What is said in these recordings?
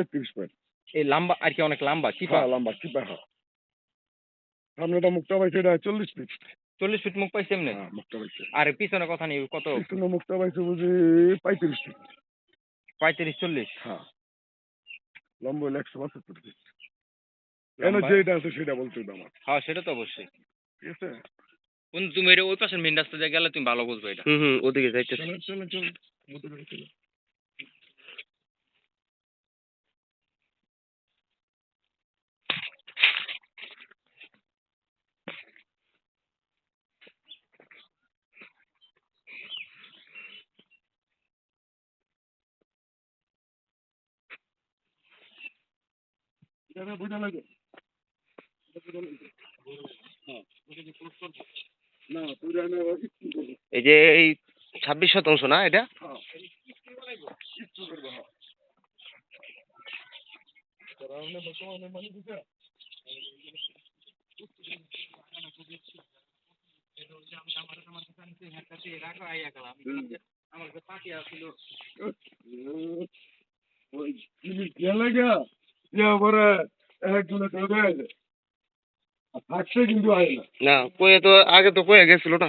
তেত্রিশ পয়েন্ট এই লম্বা আর কি অনেক লম্বা চিপা হ্যাঁ লম্বা চিপা হ্যাঁ। সামনেটা পাইছে এটা চল্লিশ ফিট চল্লিশ ফিট মুখ পাইছে এমনি? হ্যাঁ পাইছে। আর পিছনে কথা নেই কত? পিছনে পাইছে বুঝি পঁয়ত্রিশ ফিট পঁয়ত্রিশ চল্লিশ? হ্যাঁ। লম্বা হলো একশো পঁচাত্তর ফিট কেন যেটা আছে সেটা বলতে আমার। হ্যাঁ সেটা তো অবশ্যই। ঠিক আছে? তুমি ওই পাশের মেন রাস্তা দিয়ে গেলে তুমি ভালো বুঝবে এটা। হুম হুম ওদিকে যাইতেছে। চলেন চলেন চলেন লাগে। এই যে এই ছাব্বিশ শতাংশ না এটা? হ্যাঁ। করানো বর্তমানে মানে বুঝা ওই গেলে গা। যে পরে একজনে কিন্তু আয় না। না কয়ে তো আগে তো কয়ে গেছিল না।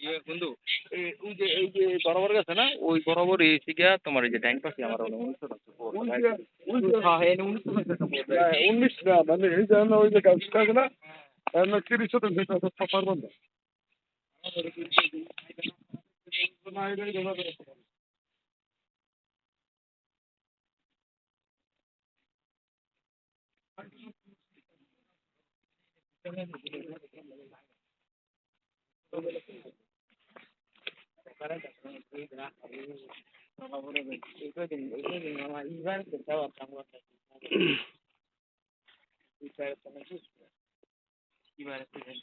ইয়ে বন্ধু এই ওই যে এই যে বরাবর গেছে না ওই বরাবর এই শিখা তোমার এই যে ট্যাঙ্ক পাশে আমার উনিশশো হ্যাঁ। উনিশশো উনিশ না মানে এই যে ওই যে কাজটা আছে না তিরিশ শতাংশ তো বন্ধ। Ibarat dengan Ibarat dengan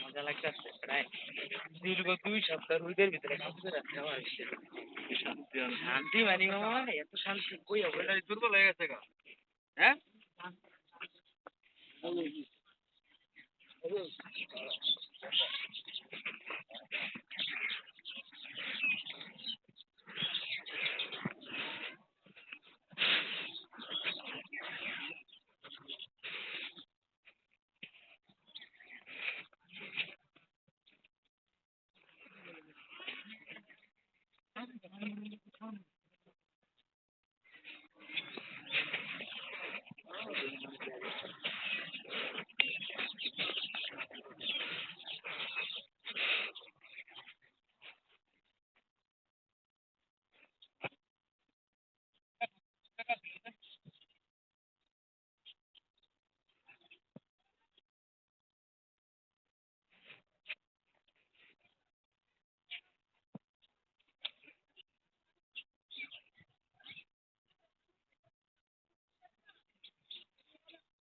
মজা লাগতেছে প্রায় দীর্ঘ দুই সপ্তাহ রোদের ভিতরে কাপড় রাখতে হয়েছে শান্তি মানি মামা এত শান্তি কই এটা দুর্বল হয়ে গেছে গা। হ্যাঁ।